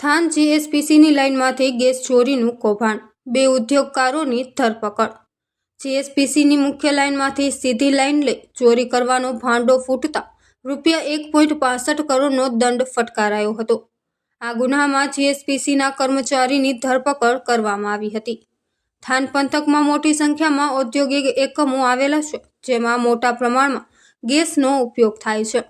Than જીએસપીસીની લાઇનમાંથી gas ચોરીનું કૌભાંડ, બે ઉદ્યોગકારોની ધરપકડ. જીએસપીસીની મુખ્ય લાઇનમાંથી સીધી લાઇન લઈ ચોરી કરવાનો ભાંડો ફૂટતા રૂપિયા એક પોઈન્ટ પાસઠ કરોડનો દંડ ફટકારાયો હતો. આ ગુનામાં જીએસપીસીના કર્મચારીની ધરપકડ કરવામાં આવી હતી. થાન પંથકમાં મોટી સંખ્યામાં ઔદ્યોગિક એકમો આવેલા છે, જેમાં મોટા પ્રમાણમાં ગેસનો ઉપયોગ થાય છે.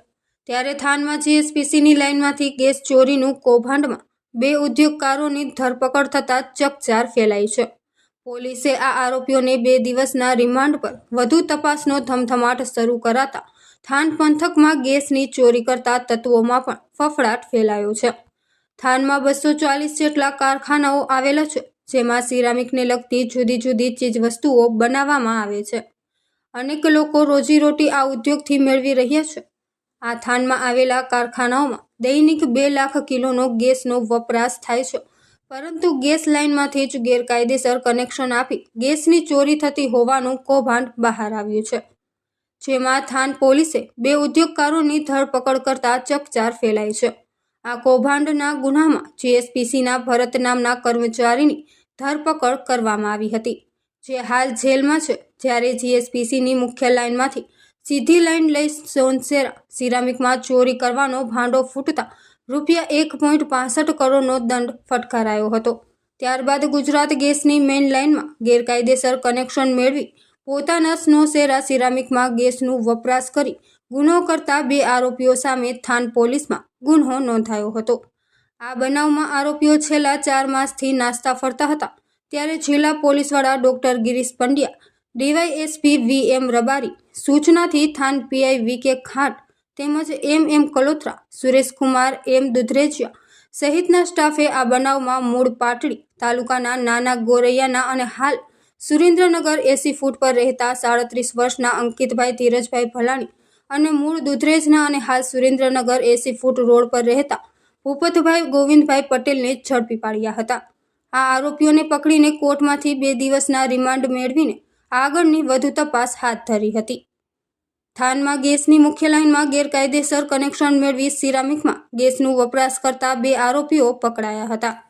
ત્યારે થાનમાં જીએસપીસીની લાઇનમાંથી ગેસ ચોરીનું કૌભાંડમાં બે ઉદ્યોગકારોની ધરપકડ થતાં ચકચાર ફેલાઈ છે. પોલીસે આ આરોપીઓને બે દિવસના રિમાન્ડ પર વધુ તપાસનો ધમધમાટ શરૂ કરાતા થાન પંથકમાં ગેસની ચોરી કરતા તત્વોમાં પણ ફફડાટ ફેલાયો છે. થાનમાં બસો ચાલીસ જેટલા કારખાનાઓ આવેલા છે, જેમાં સિરામિકને લગતી જુદી જુદી ચીજવસ્તુઓ બનાવવામાં આવે છે. અનેક લોકો રોજીરોટી આ ઉદ્યોગથી મેળવી રહ્યા છે. આ થાનમાં આવેલા કારખાનાઓમાં દૈનિક બે લાખ કિલોનો ગેસનો વપરાશ થાય છે. પરંતુ ગેસ લાઇનમાંથી જ ગેરકાયદેસર કનેક્શન આપી ગેસની ચોરી થતી હોવાનું કૌભાંડ બહાર આવ્યું છે. જેમાં થાન પોલીસે બે ઉદ્યોગકારોની ધરપકડ કરતા ચકચાર ફેલાઈ છે. આ કૌભાંડના ગુનામાં જીએસપીસીના ભરત નામના કર્મચારીની ધરપકડ કરવામાં આવી હતી. જે હાલ જેલમાં છે, જ્યારે જીએસપીસીની મુખ્ય લાઇનમાંથી સીધી લાઇન લઈ સોનસેરા સિરામિકમાં ચોરી કરવાનો ભાંડો ફૂટતા રૂપિયા એક પોઈન્ટ પાસઠ કરોડનો દંડ ફટકારાયો હતો. ત્યારબાદ ગુજરાત ગેસની મેઇન લાઇનમાં ગેરકાયદેસર કનેક્શન મેળવી પોતાના સ્નોસેરા સિરામિકમાં ગેસનું વપરાશ કરી ગુનો કરતા બે આરોપીઓ સામે થાન પોલીસમાં ગુન્હો નોંધાયો હતો. આ બનાવમાં આરોપીઓ છેલ્લા ચાર માસથી નાસ્તા ફરતા હતા. ત્યારે જિલ્લા પોલીસવાળા doctor Girish Pandya, DYSP V M Rabari સૂચનાથી Than PI V K Khant તેમજ એમ એમ કલોત્રા સુરેશકુમાર એમ દુધરેજિયા સહિતના સ્ટાફે આ બનાવમાં મૂળ પાટડી તાલુકાના નાના ગોરૈયાના અને હાલ સુરેન્દ્રનગર એસી ફૂટ પર રહેતા સાડત્રીસ વર્ષના અંકિતભાઈ ધીરજભાઈ ભલાણી અને મૂળ દુધરેજના અને હાલ સુરેન્દ્રનગર એસી ફૂટ રોડ પર રહેતા ભૂપતભાઈ ગોવિંદભાઈ પટેલને ઝડપી પાડ્યા હતા. આ આરોપીઓને પકડીને કોર્ટમાંથી બે દિવસના રિમાન્ડ મેળવીને આગળની વધુ તપાસ હાથ ધરી હતી. થાનમાં ગેસની મુખ્ય લાઇનમાં ગેરકાયદેસર કનેક્શન મેળવી સિરામિકમાં ગેસનું વપરાશ કરતા બે આરોપીઓ પકડાયા હતા.